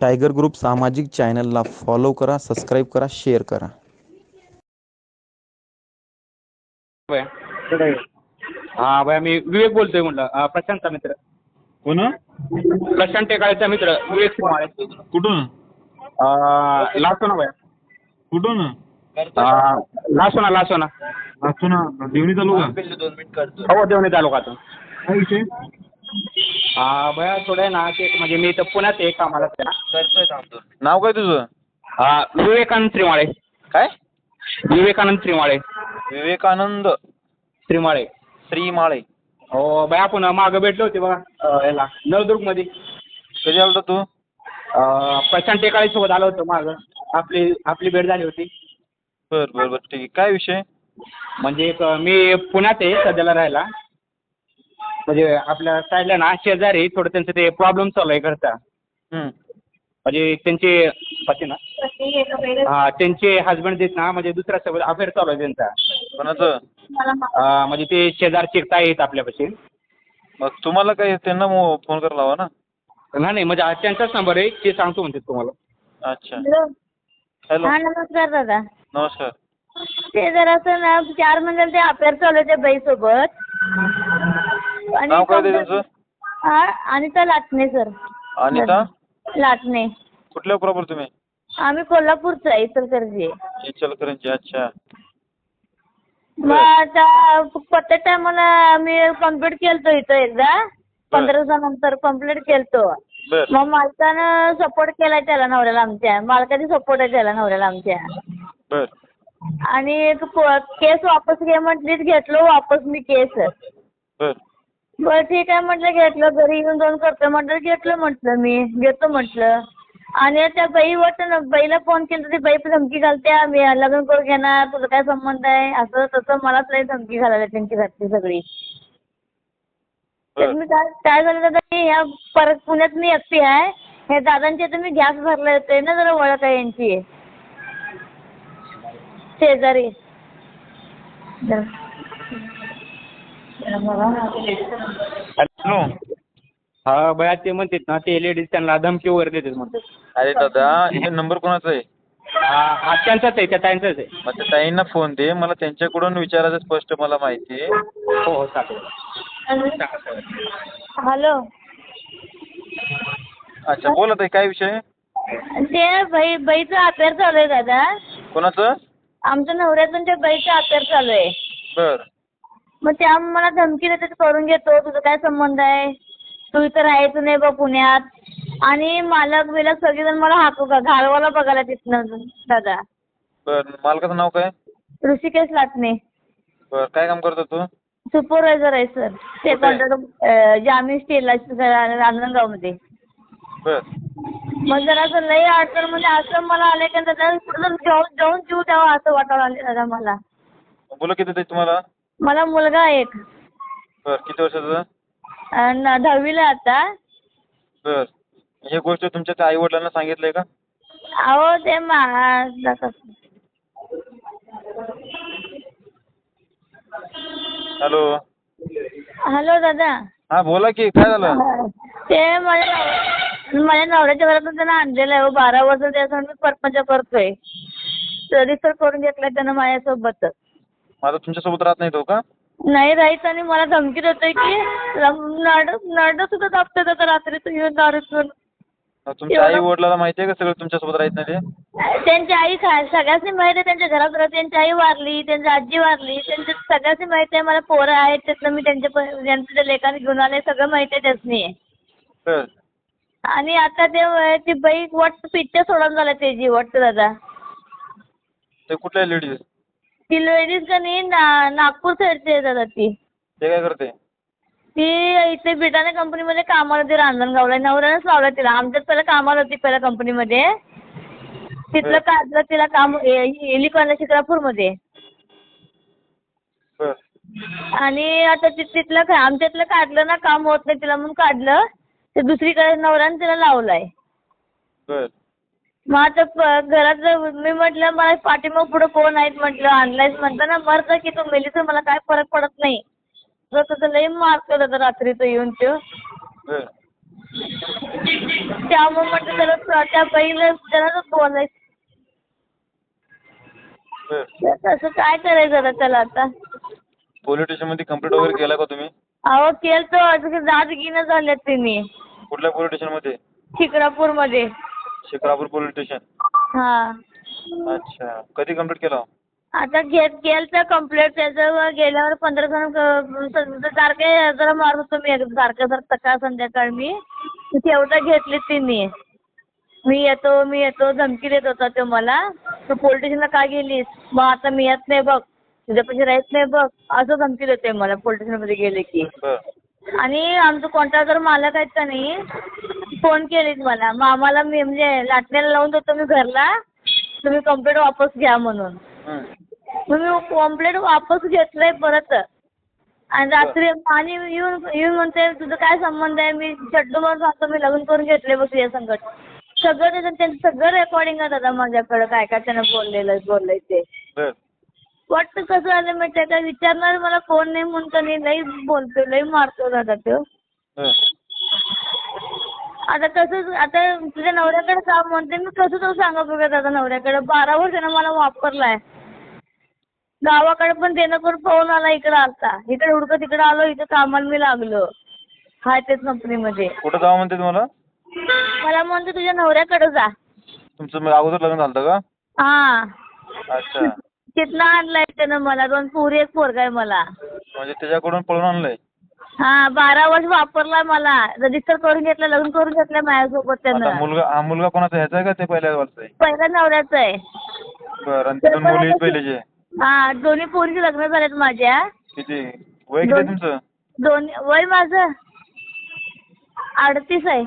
Tiger group सामाजिक चॅनलला follow करा सबस्क्राईब करा शेअर करा. हा भैया मी विवेक बोलतोय म्हटलं. प्रशांतचा मित्र. कोण? प्रशांत टेकाळेचा मित्र विवेक सिंहाळे कुठून? लासोना भैया कुठून? लासोना लासोना. असतो ना देवणी तालुका? हो देवणी काय विषय? हा भैया थोडं ना ते म्हणजे मी इथं पुण्यात आहे कामाला. ना नाव काय तुझं? हा, विवेकानंद त्रिमाळे. काय? विवेकानंद त्रिमाळे. विवेकानंद. त्रिमाळे. श्रीमाळे हो भैया आपण मागं भेटलो होते बघा अं, याला नळदुर्गमध्ये. कधी आलता तू? अं, प्रशांत टेकाळे सोबत आलो होतो मागं. आपली आपली भेट झाली होती. बर बर बर. ठीक आहे. काय विषय? म्हणजे एक मी पुण्यात आहे सध्याला राहायला. म्हणजे आपल्या साईडला ना शेजारी थोडं त्यांचं ते प्रॉब्लेम चालू आहे घरचा. हम्म. म्हणजे त्यांचे पती ना. हा त्यांचे हजबंड आहेत ना म्हणजे दुसऱ्यासोबत अफेअर चालू आहे त्यांचा. कोणाचं? अं, म्हणजे ते शेजारचे ताई आहेत आपल्यापाशी. मग तुम्हाला काय त्यांना मो- फोन करायला हवा ना. नाही नाही म्हणजे त्यांचाच नंबर आहे ते सांगतो म्हणते तुम्हाला. अच्छा. हॅलो. हॅलो. हा नमस्कार दादा. नमस्कार. ते जरासं ना चार महिन्याला ते अफेअर चालू आहे त्या बाईसोबत. नाव काय ते कंप्लेंट- तुमचं हा अनिता लाटणे सर. अनिता? लाटणे. कुठल्या प्रॉपर तुम्ही? आम्ही कोल्हापूरचं आहे इचलकरंजी. इचलकरंजी अच्छा. मग आता प्रत्येक टायमाला मी कंप्लीट केलतो इथं एकदा. पंधरा दिवसानंतर कंप्लीट केलतो. बर. मग मालकानं सपोर्ट केलाय त्याला नवऱ्याला आमच्या. मालकाने सपोर्ट आहे त्याला नवऱ्याला आमच्या. बर. आणि एक प- केस वापस घे म्हटलीच घेतलो वापस मी केस. बर. बरं ठीक आहे म्हटलं घेतलं घरी येऊन जाऊन करतो म्हटलं घेतलं म्हटलं मी घेतो म्हटलं. आणि त्या बाई वाटतं बाईला फोन केला तर ती बाई पण धमकी घालते मी लग्न करून घेणार? तुझा काय संबंध आहे? असं तसं मलाच लई धमकी घालायला त्यांची घरची सगळी. तर मी काय काय झालं दादा की ह्या परत पुण्यात मी एकटी आहे. हे दादांच्या इथं मी गॅस भरला येतोय ना जरा ओळख आहे यांची. शेजारी. हॅलो. हा भैया ते म्हणतात ना ते लेडीज त्यांना धमकी वगैरे देतात म्हणतात. अरे दादा हे नंबर कोणाचा आहे? हा हा त्यांचाच आहे त्या ताईंचाच आहे. मग त्या ताईंना फोन दे मला त्यांच्याकडून विचारायचं स्पष्ट मला माहिती आहे. हो हो चालेल. सांगा सांगा हॅलो. अच्छा बोला ताई काय विषय? ते बाई बाईचं अफेअर चालू आहे दादा. कोणाचं? आमच्या नवऱ्यातून त्या बाईचं अफेअर चालू आहे. बर. मग त्या मला धमकी देतात करून घेतो तुझा काय संबंध आहे? तू इथं राहायचं नाही बा पुण्यात. आणि मालक बिलक सगळेजण मला हाकू का घालवायला बघायला तिथनं दादा. बर मालकाचं नाव काय? ऋषिकेश लाटणे. बर काय काम करतो तू? सुपरवायझर आहे सर. ते कुठे? कॉन्ट्रॅक्टर जामीन स्टील रांजणगावमध्ये. बर. मग जरा असं लई अडचणमध्ये असं मला आलं की दादा जाऊन जाऊन जीव द्यावा असं वाटायला आले दादा मला. मुलं किती तुम्हाला. मला मुलगा आहे एक. बर किती वर्षाचं अन् दहावीला आहे आता. बर. ही गोष्ट तुमच्या त्या आई वडिलांना सांगितलंय का? अहो ते मा हॅलो. हॅलो दादा. हा बोला की काय झालं? ते माझ्या नव- माझ्या नवऱ्याच्या घरातून त्यानं आणलेलं आहे. हो बारा वर्ष त्यासाठी मी परपंच करतोय. तरी तर करून घेतलाय त्यानं माझ्यासोबत माझा तुमच्यासोबत राहत नाही तो का? नाही राहायचं आणि मला धमकी देतोय की नड नड सुद्धा दाबतोय दादा रात्री तू येऊन दारूतून तुमच्या आई वडिलांना माहिती आहे का सगळं तुमच्यासोबत राहत नाही ते? त्यांची आई खा सगळ्यांनी माहिती आहे त्यांच्या घरात राहते त्यांची आई वारली त्यांची आजी वारली त्यांच्या सगळ्यांनी माहिती आहे मला पोरं आहेत त्यातनं मी त्यांच्या प- त्यांचं त्या लेखाने घेऊन आले सगळं माहिती आहे त्यासनी आणि आता ते ती बाई वाटतं पिक्चर सोडून झालं त्याची वाटतं दादा. ते कुठल्या लेडीज? ती लेडीज का नाही ना नागपूर साईडची आहे दादा ती. ते काय करते? ती इथे बिटाने कंपनीमध्ये कामाला होती रांजणगावला नवऱ्यानंच लावलं तिला. आमच्यात पहिला कामाला होती पहिल्या कंपनीमध्ये. तिथलं काढलं तिला काम इलिकॉनला शिक्रापूरमध्ये बर. आणि आता ति तिथलं का आमच्यातलं काढलं ना काम होत नाही तिला म्हणून काढलं. ते दुसरीकडे नवऱ्यानं तिला लावलं आहे बर. मग आता प- घरात मी म्हटलं मला पाठीमाग पुढं कोण आहेत? म्हटलं आणलायस म्हणताना मरतं की तू मेली तर मला काय फरक पडत नाही. तर तसं लई मारतो दादा रात्री तो येऊन तो. त्यामुळे म्हटलं त्याला त्या बाईला त्याला बोलायचं तसं काय करायचं आता त्याला आता? पोलीस स्टेशनमध्ये कंप्लेंट वगैरे केला का तुम्ही? अहो केलं तर दाद घेणं झाल्यात त्यांनी कुठल्या पोलीस स्टेशनमध्ये? शिक्रापूरमध्ये शिक्रापूर पोलीस स्टेशन? हां. अच्छा. कधी कंप्लीट केला? आता घेत गेलं तर कंप्लेंट त्याचं गेल्यावर पंधरा जण सारखे जरा मारत होतो मी सारखं सारखं सकाळ संध्याकाळ मी शेवटं घेतली तिने मी. येतो मी येतो धमकी देत होता तो मला. तू पोलीस स्टेशनला का गेलीस मग आता मी येत नाही बघ. तुझ्यापाशी राहत नाही बघ. असं धमकी देते मला पोलीस स्टेशनमध्ये गेले की. बर. आणि आमचं कॉन्ट्रॅक्टर मालक आहेत का नाही फोन केलीत मला. मग आम्हाला मी म्हणजे लाटण्याला लावून देतो मी घरला. तुम्ही कंप्लेंट वापस घ्या म्हणून. मग मी कंप्लेंट वापस घेतलंय परत. आणि रात्री आणि येऊन येऊन म्हणते तुझं काय संबंध आहे? मी चड्डू म्हणून सांगतो मी लग्न करून घेतले बघ तुझ्या संकट सगळं त्याचं त्यांचं सगळं रेकॉर्डिंग आहे दादा माझ्याकडं. काय काय त्यानं बोललेलं बोललंय ते. वाटतं कसं झालं माहिती आहे का? विचारणार मला कोण नाही म्हणून का नाही लई बोलतो लई मारतो दादा तो. आता तसंच आता तुझ्या नवऱ्याकडे काम म्हणते मी कसं तो सांगा बघा दादा नवऱ्याकडे. बारा वर्षानं मला वापरलाय. गावाकडे पण देणं करून पळून आला इकडं आलता. इकडे हुडकं तिकडं आलो इथं कामाला मी लागलो. हाय तेच कंपनीमध्ये कुठं जावं म्हणते तुम्हाला? मला म्हणतो तुझ्या नवऱ्याकडे जा. तुमचं मग अगोदर लग्न झालं होतं का? हा. अच्छा. तिथनं आणलाय त्यानं मला. दोन पोरी एक पोरगा आहे मला. म्हणजे त्याच्याकडून पळून आणलंय? हा बारा वर्ष वापरलाय मला. रजिस्टर करून घेतलं लग्न करून घेतलं माझ्यासोबत आता त्यानं मुलगा हा मुलगा कोणाचा ह्याचा आहे का ते पहिल्या आहे? पहिल्या नवऱ्याचं आहे. बरं आणि ते दोन मुली आहेत पहिलेचे? हा दोन्ही पोरीचे लग्न झालेत माझ्या. किती? वय किती आहे दोन- तुमचं? दोन वय माझं अडतीस आहे.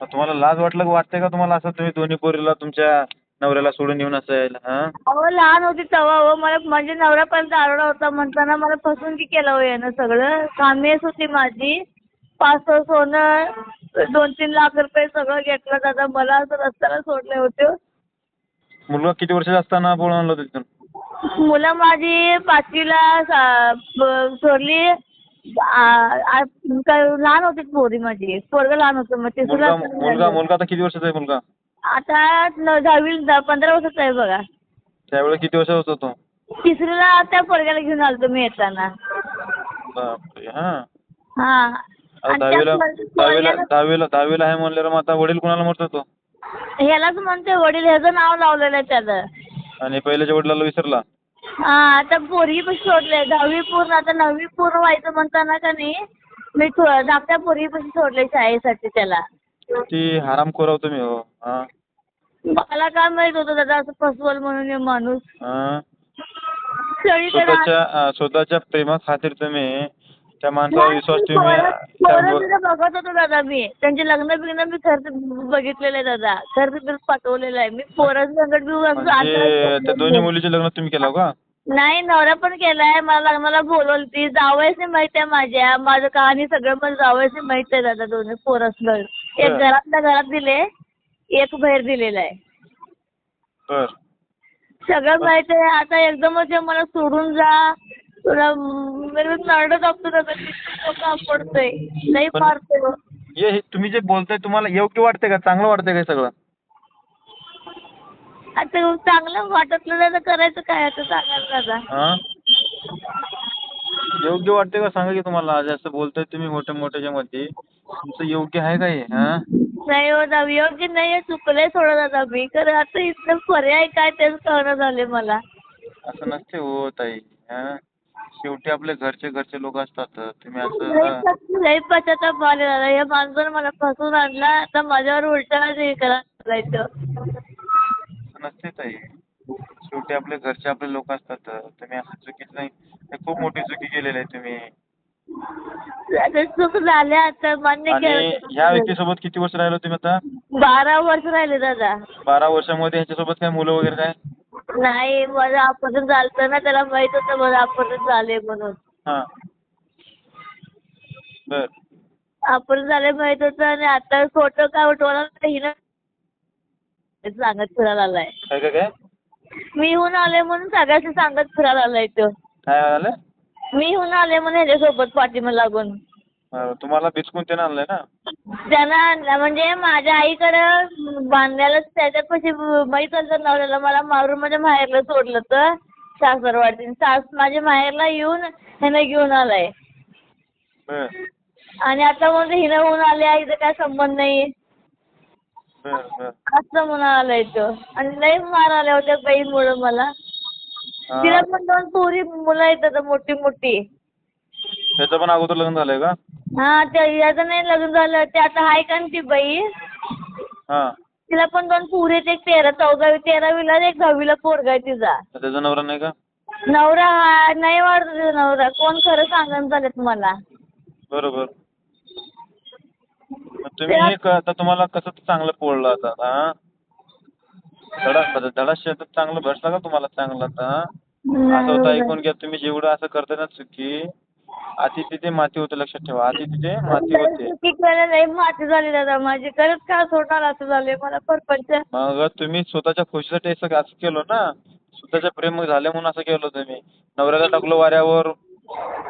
मग तुम्हाला लाज वाटलं वाटतंय का तुम्हाला असं तुम्ही दोन्ही पोरीला तुमच्या नवऱ्याला सोडून येऊन असेल हा? अहो लहान होती तेव्हा हो मला म्हणजे नवऱ्यापर्यंत आरोडा होता म्हणताना मला फसवणुकी केलं हो यानं सगळं. कामेस होती माझी. पाच सहा सोनं दोन तीन लाख रुपये सगळं घेतलं दादा मला असं रस्त्याला सोडले होते. मुलगा किती वर्षाचा असताना पळून आणलं होतं तिथून? मुलं माझी पाचवीला सा- ब- सोडली. आ- आ- काय लहान होती पोरी माझी. पोरगं लहान होतं मग मुलगा ते मुलगा मुलगा आता किती वर्षाचा आहे मुलगा? आता न- दहावी दहा- पंधरा वर्षाचा आहे बघा. त्यावेळेला किती वर्षाचा होता तो? तिसरीला त्या पोरग्याला घेऊन आलतो मी येताना. बापरे हा. हा. आता आणि त्या दहावीला पोर- दहावीला पोरग्याला- दहावीला दहावीला आहे म्हणल्यावर मग आता वडील कुणाला म्हणतो तो? ह्यालाच म्हणते वडील ह्याचं नाव लावलेलं आहे त्याचं. आणि पहिल्याच्या वडिलाला विसरला? हा आता पोरगी पण सोडले दहावी पूर्ण आता नववी पूर्ण व्हायचं म्हणताना का नाही मी थो- धाकट्या पोरगी पण सोडले शाळेसाठी त्याला. ती हराम खोराव तुम्ही हो. हा. मला काय माहीत होतं दादा असं फसवल म्हणून हे माणूस. स्वतःच्या अं, स्वतःच्या प्रेमा खातीर तुम्ही त्या माणसावर विश्वास पोरं बघत होतो दादा मी. त्यांचे लग्न बिग्न मी खर्च बघितलेलं आहे दादा. खर्च बिल पाठवलेलं आहे. मी पोरं संकट बी असं म्हणजे त्या आता- दोन्ही मुलीचे लग्न तुम्ही केलं का? नाही नवरा पण केलाय. मला लग्नाला बोलवली ती जावयाची माहीत आहे माझ्या. माझं कहाणी सगळं मला जावयाची माहीत आहे दादा दोन्ही पोरसलं एक बरं. घरातल्या घरात दिले. एक बाहेर दिलेलं आहे. बर. सगळं माहीत आहे. आता एकदमच हे मला सोडून जा. तुला मी नरड किती काम पडतंय नाही मारतो हे हे तुम्ही जे बोलताय तुम्हाला योग्य वाटतंय का? चांगलं वाटतंय का हे सगळं? आता चांगलं वाटतलं दादा करायचं काय? आता दादा हा? योग्य वाटतंय का? सांगा की तुम्हाला. जसं बोलताय तुम्ही मोठ्या मोठ्याच्या मध्ये तुमचं योग्य आहे का हे? हा? नाही हो दादा योग्य नाही आहे. चुकलंय सोडा दादा मी. खरं आता इथलं पर्याय काय तेच कळणं झाले मला. असं नसते हो ताई. हा? शेवटी आपले घरचे घरचे लोक असतात. तुम्ही असं लई हा. पश्च- लई पश्चाताप आले दादा. या माणसानं मला फसवून आणला. आता माझ्यावर उलटा हे असं नसते ताई. शेवटी आपले घरचे आपले लोक असतात. तुम्ही असं चुकीचं नाही. हे खूप मोठी चुकी केलेली आहे तुम्ही. आता चूक आता मान्य आणि केलं. ह्या व्यक्तीसोबत किती वर्ष राहिलो तुम्ही आता? बारा वर्ष राहिले दादा. बारा वर्षामध्ये ह्याच्यासोबत काय मुलं वगैरे काय? नाही माझं अपघात झालं ना त्याला माहीत होतं माझं अपघात झाले म्हणून. हा. बर. अपघात झाले माहीत होतं आणि आता फोटो काय उठवला हिनं सांगत फिरायला आलाय. काय काय काय? मी होऊन आले म्हणून सगळ्याशी सांगत फिरायला आलाय तो. काय झालं मी होऊन आले म्हणून ह्याच्यासोबत पाठीमा लागून. अं, तुम्हाला बिचकून त्यानं आणलंय ना? त्यानं आणला म्हणजे माझ्या आईकडं बांधायला त्याच्यापाशी माहीत होतं नवऱ्याला मला मारून माझ्या माहेरला सोडलं तर सासरवाडीत सास माझ्या माहेरला येऊन ह्यानं घेऊन आलाय. बर. आणि आता म्हणजे हिनं होऊन आले इथं काय संबंध नाही. बर बर. असं म्हणून आलाय तो. आणि लई मार आल्या होत्या बाईमुळं मला. हा. तिला पण दोन पोरी मुलं आहेत आता मोठी मोठी. त्याचं पण अगोदर लग्न झालंय का? हा त्या याचं नाही लग्न झालं ते आता आहे का ती बाई? हा. तिला पण दोन पोरी आहेत एक तेरा चौदावी तेरावीला आणि एक दहावीला पोरगा आहे तिचा. त्याचा नवरा नाही का? नवरा हा नाही तिचा नवरा. कोण खरं सांगून झालेत मला. बरोबर. मग तुम्ही हे क- आता तुम्हाला कसं चांगलं पोळलं आता हा? धडा धडा शेतात चांगलं भेटला का तुम्हाला चांगलं आता? असं होतं ऐकून घ्या तुम्ही जेवढं असं करताय ना चुकी आधी तिथे माती होते लक्षात ठेवा. आधी तिथे माती होते. चुकी माती झाली दादा माझी खरंच का सोडणार असं झालंय मला परपंच. मग तुम्ही स्वतःच्या खुशीसाठी असं असं केलं ना? स्वतःच्या प्रेम झाले म्हणून असं केलं तुम्ही. नवऱ्याला टाकलं वाऱ्यावर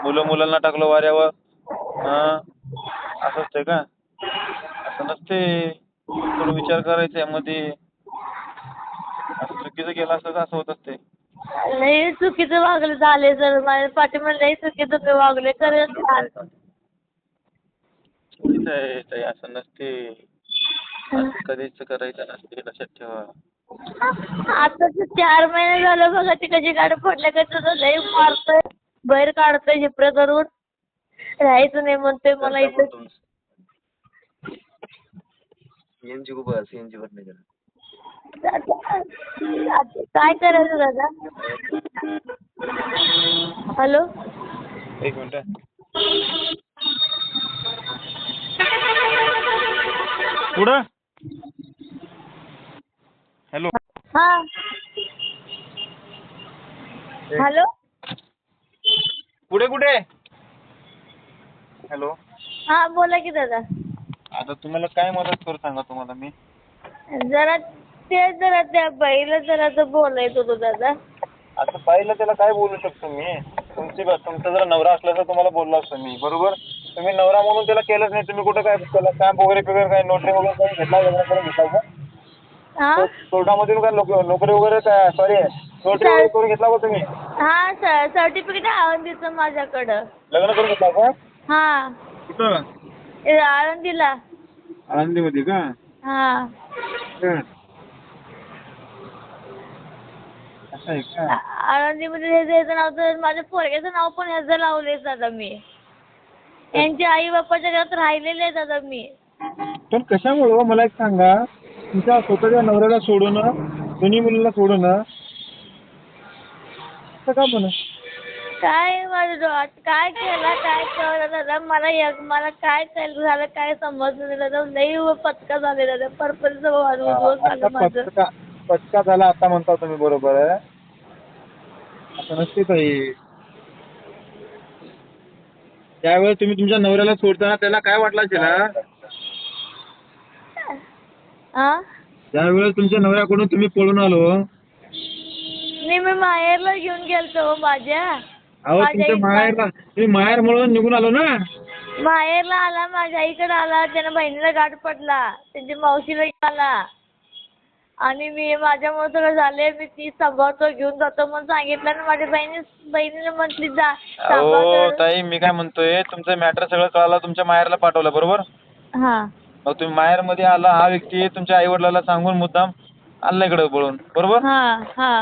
मुलं मुलांना टाकलं वाऱ्यावर हा? असं असतंय का? असं नसते थोडं विचार करायचा यामध्ये. असं चुकीचं केलं असतं तर असं होत असते लई चुकीचं वागले झाले सर माझ्या पाठीमध्ये लई चुकीचं मी वागले खरंच चुकीचं आहे ताई असं नसते. असं कधीच करायचं नसते लक्षात ठेवा. आता ते चार महिने झालं बघा ती कशी गाडी फोडल्या का तुझं लई मारतोय. बाहेर काढतोय झिपरं करून राहायचं नाही म्हणतोय मला इथं. सीएनजी बोला सीएनजी का काय करायचं दादा? हॅलो? एक मिनिट. पुढं? हॅलो? हा. हॅलो? पुढे कुठे हॅलो? हा बोला की दादा. आता तुम्हाला काय मदत करू सांगा तुम्हाला मी? जरा ते जरा त्या बाईला जरा तर बोलायचं होतं दादा. आता पाहिलं त्याला काय बोलू शकतो मी? तुमची ब- तुमचा जर नवरा असला तर तुम्हाला बोललो असतो मी बरोबर? तुम्ही नवरा म्हणून त्याला केलंच नाही. तुम्ही कुठं काय त्याला स्टॅम्प वगैरे वगैरे काय नोटरी वगैरे काही घेतला लग्न करून घेतला का हा? कोर्टामधून काय लोक नोकरी वगैरे काय सॉरी नोटरी वगैरे करून घेतला का तुम्ही? हा सर सर्टिफिकेट आळंदीचं माझ्याकडं. लग्न करून घेतला का हा. कुठं? हे आळंदीला. आळंदीमध्ये का? हा. असं आहे का आ- आळंदीमध्ये ह्याचं ह्याचं नाव तर माझ्या पोरग्याचं नाव पण ह्याचं लावलंय दादा मी. यांच्या आई बापाच्या घरात राहिलेले आहे दादा मी. पण कशामुळं हो? मला एक सांगा. तुमच्या स्वतःच्या नवऱ्याला सोडून दोन्ही मुलीला सोडून असं का म्हणा? काय माझ्या डोळ्यात काय केलं काय केलं दादा? मला एक मला काय केलं झालं काय समजलं नाही दादा? लई पचका झाले दादा. परपरीचं वाजवून झालं आता माझं. पचका पचका झाला आता म्हणता तुम्ही बरोबर आहे. असं नसते ताई. त्यावेळेस तुम्ही तुमच्या नवऱ्याला सोडताना त्याला काय वाटलं असेल हा? त्यावेळेस तुमच्या नवऱ्याकडून तुम्ही पळून आलो. मी मी माहेरला घेऊन गेलतो हो माझ्या. अहो माझ्या तुमच्या माहेरला तुम्ही माहेर म्हणून निघून आलो ना? माहेरला आला माझ्या आईकडे आला त्यानं बहिणीला गाठ पडला त्यांच्या मावशीला आला. आणि मी माझ्यामुळे सगळं झाले मी ती सांभाळतो घेऊन जातो म्हणून सांगितलं आणि माझ्या बहिणी बहिणीने म्हटली जा अहो सांभाळतो ताई मी काय म्हणतोय तुमचं मॅटर सगळं कळालं तुमच्या माहेरला पाठवलं बरोबर? हा. मग तुम्ही माहेरमध्ये आला हा व्यक्ती तुमच्या आई वडिलाला सांगून मुद्दाम आला इकडे बोलून बरोबर? हा हा.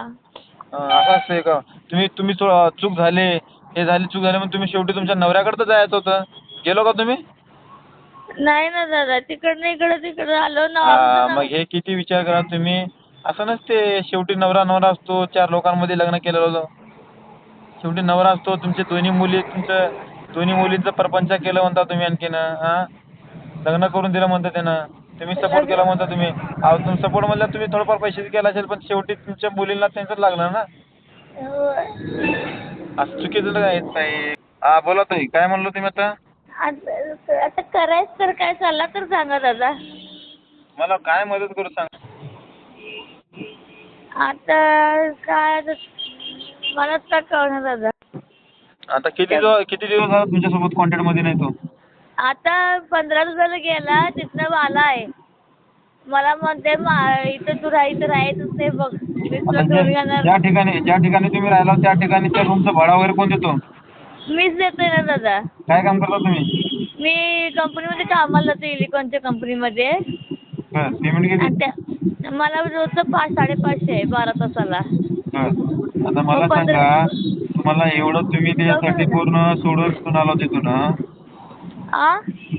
अं, असं असतंय का? तुम्ही तुम्ही थो- चूक झाले हे झाली चूक झाली मग तुम्ही शेवटी तुमच्या नवऱ्याकडे तर जायचं होतं. गेलो का तुम्ही? नाही ना दादा तिकडनं इकडं तिकडं आलो ना. हा, मग हे किती विचार करा तुम्ही. असं नसते शेवटी नवरा नवरा असतो चार लोकांमध्ये लग्न केलेलं शेवटी नवरा असतो तुमचे दोन्ही मुली तुमचं दोन्ही मुलींचं प्रपंच केलं म्हणता तुम्ही आणखीन हा लग्न करून दिलं म्हणता त्यानं. तुम्ही सपोर्ट केला म्हणता तुम्ही. अहो तुम्ही सपोर्ट म्हणलं तुम्ही थोडंफार पैसे केला असेल पण शेवटी तुमच्या मुलींना त्यांचं लागणार ना. असं चुकीचं काय हा बोला ताई काय म्हणलो तुम्ही आता? आता आता करायचं तर काय चालला तर सांगा दादा. मला काय मदत करू सांग? आता काय आता मलाच का कळणार दादा. आता किती दिवस किती दिवस झाला तुमच्यासोबत कॉन्टॅक्टमध्ये नाही तो? आता पंधरा दिवसाला गेला तिथनं आला आहे. मला म्हणते मा इथं तू राह इथं राहायचंच नाही बघ. मी तुला आता घेऊन ज्या जाणार ज्या ठिकाणी ज्या ठिकाणी तुम्ही राहिला त्या ठिकाणी त्या रूमचं भाडं वगैरे कोण देतो? मीच देते ना दादा. काय काम करता तुम्ही? मी कंपनीमध्ये कामाला जाते इलेक्ट्रॉनच्या कंपनीमध्ये. बरं पेमेंट किती? आणि त्या मला रोजचं पाच साडेपाचशे आहे बारा तासाला. बरं आता मला पंधरा- सांगा तुम्हाला एवढं तुम्ही त्याच्यासाठी पूर्ण सोडून बिडून आलो तिथून हं? आ?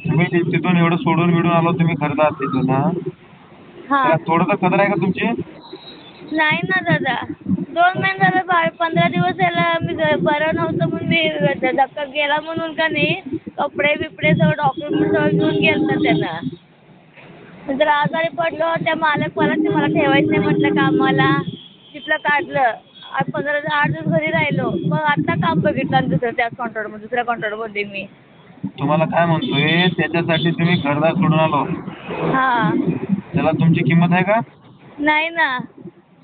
तुम्ही ति- तिथून एवढं सोडून बिडून आलो तुम्ही खरदार तिथून हं? हा. त्याला थोडं तर आहे का तुमची? नाही ना दादा. दोन महिने झालं बा पंधरा दिवस याला मी बरं नव्हतं मी धक्का गेला म्हणून का नाही कपडे बिपडे सगळं डॉक्युमेंट सगळं घेऊन गेलं त्यानं. नंतर आजारी पडलो त्या मालक मला ते मला ठेवायचं नाही म्हटलं कामाला. तिथलं काढलं. आज पंधरा आठ दिवस घरी राहिलो. मग आता काम बघितलं आणि दुसरं त्याच कॉन्ट्रॅक्टमध्ये दुसऱ्या कॉन्ट्रॅक्टमध्ये मी. तुम्हाला काय म्हणतोय त्याच्यासाठी तुम्ही घरदार सोडून आलो. हां. त्याला तुमची किंमत आहे का? नाही ना.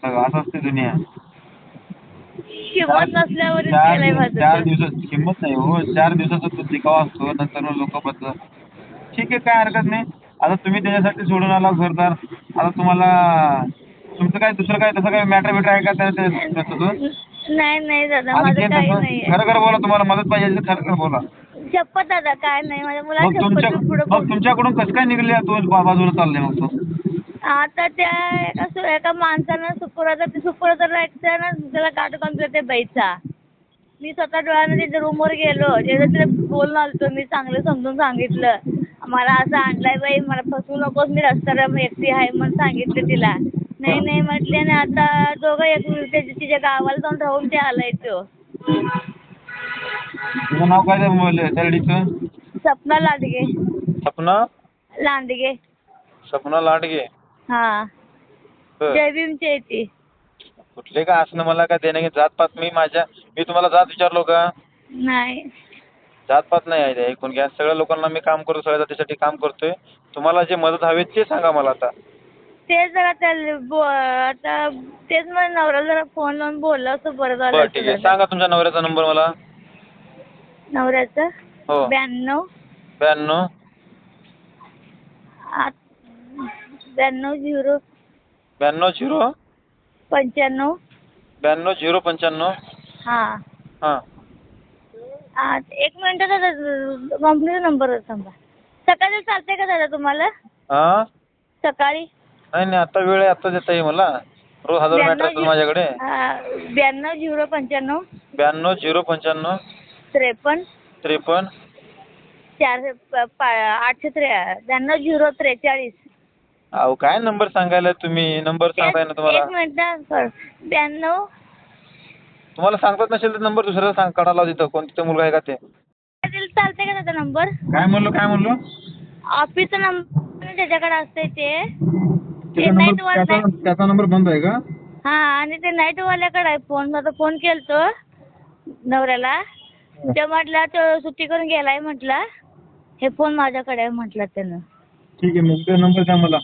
असं असते दुनिया. किंमत चार केलंय दिवस- चार माझं दिवसाची किंमत नाही हो. चार दिवसाचा तो दिखावा असतो नंतर लोक बदलत ठीक आहे काय हरकत नाही. आता तुम्ही त्याच्यासाठी सोडून आला घरदार. आता तुम्हाला तुमचं काय दुसरं काय तसं काय मॅटर बिटर आहे का त्या- नाही नाही दादा आणि माझं तसं खरं खरं बोला तुम्हाला मदत पाहिजे असेल तर खरं खरं बोला. शपथ दादा काय नाही. माझ्या मुलाला मग तुमच्या शपथ पुढे मग तुमच्याकडून कसं काय निघले तो बा- बाजूला चालले मग तो? आता त्या एका सु- एका माणसानं सुपुराचा ते सुपुराचा राहायचं ना त्याला काटो काम ते बाईचा मी स्वतः डोळ्यानं त्याच्या रूमवर गेलो. त्याचं तिला बोलून आलतो मी चांगलं समजून सांगितलं. मला असं आणलंय बाई मला फसवू नकोस मी रस्त्यावर एकटी आहे म्हणून सांगितलं तिला. नाही नाही म्हटले आणि आता दोघं एक त्याच्या तिच्या गावाला जाऊन राहून ते आलाय तो. तुझं नाव काय त्या त्या लेडीचं? सपना लांडगे. सपना? लांडगे. सपना लाडगे. हां. बरं. जय भीमची आहे ती. कुठले का असणं मला काय देणं जात पात मी माझ्या मी तुम्हाला जात विचारलो का? नाही. जात पात नाही आहे ऐकून घ्या. सगळ्या लोकांना मी काम करतो सगळ्या जातीसाठी काम करतोय. तुम्हाला जे मदत हवी ते सांगा मला आता. तेच जरा त्या बो आता तेच मला नवऱ्याला जरा फोन लावून बोललं असं बरं झालं बरं ठीक आहे. असतं सांगा तुमच्या नवऱ्याचा नंबर मला. नवऱ्याचं? हो. ब्याण्णव. ब्याण्णव. आठ ब्याण्णव झिरो ब्याण्णव झिरो? पंच्याण्णव. ब्याण्णव झिरो पंच्याण्णव? हां. हां. आठ एक मिनटं दादा कंपनीचा नंबर थांबा. सकाळी चालतंय का दादा तुम्हाला? हां सकाळी? नाही नाही आता वेळ आहे आत्ता देता येईल मला. रोज हजार मॅटर झि- माझ्याकडे. ब्याण्णव झिरो पंच्याण्णव. ब्याण्णव झिरो पंच्याण्णव. त्रेपन्न. त्रेपन्न. चारशे प- पा- आठशे त्रे ब्याण्णव झिरो त्रेचाळीस. अहो काय नंबर सांगायला तुम्ही? नंबर सांगताय ना तुम्हाला? एक मिनिट सर. ब्याण्णव. तुम्हाला सांगतात नसेल तर नंबर दुसऱ्याला सांग काढा लावा तिथं. कोणता मुलगा आहे का ते? चालतंय का त्याचा नंबर काय म्हणलो काय म्हणलो? ऑफिसचा नंबर त्याच्याकडे असतंय ते. ते त्याचा नाईट नंबर वाला त्याचा त्याचा नंबर बंद आहे का? हा आणि ते नाईट वाल्याकडे आहे फोन आता फोन केलतो नवऱ्याला. ते म्हटलं तो सुट्टी करून गेलाय म्हटलं. हे फोन माझ्याकडे आहे म्हटलं त्यानं. ठीक आहे मग ते नंबर द्या मला.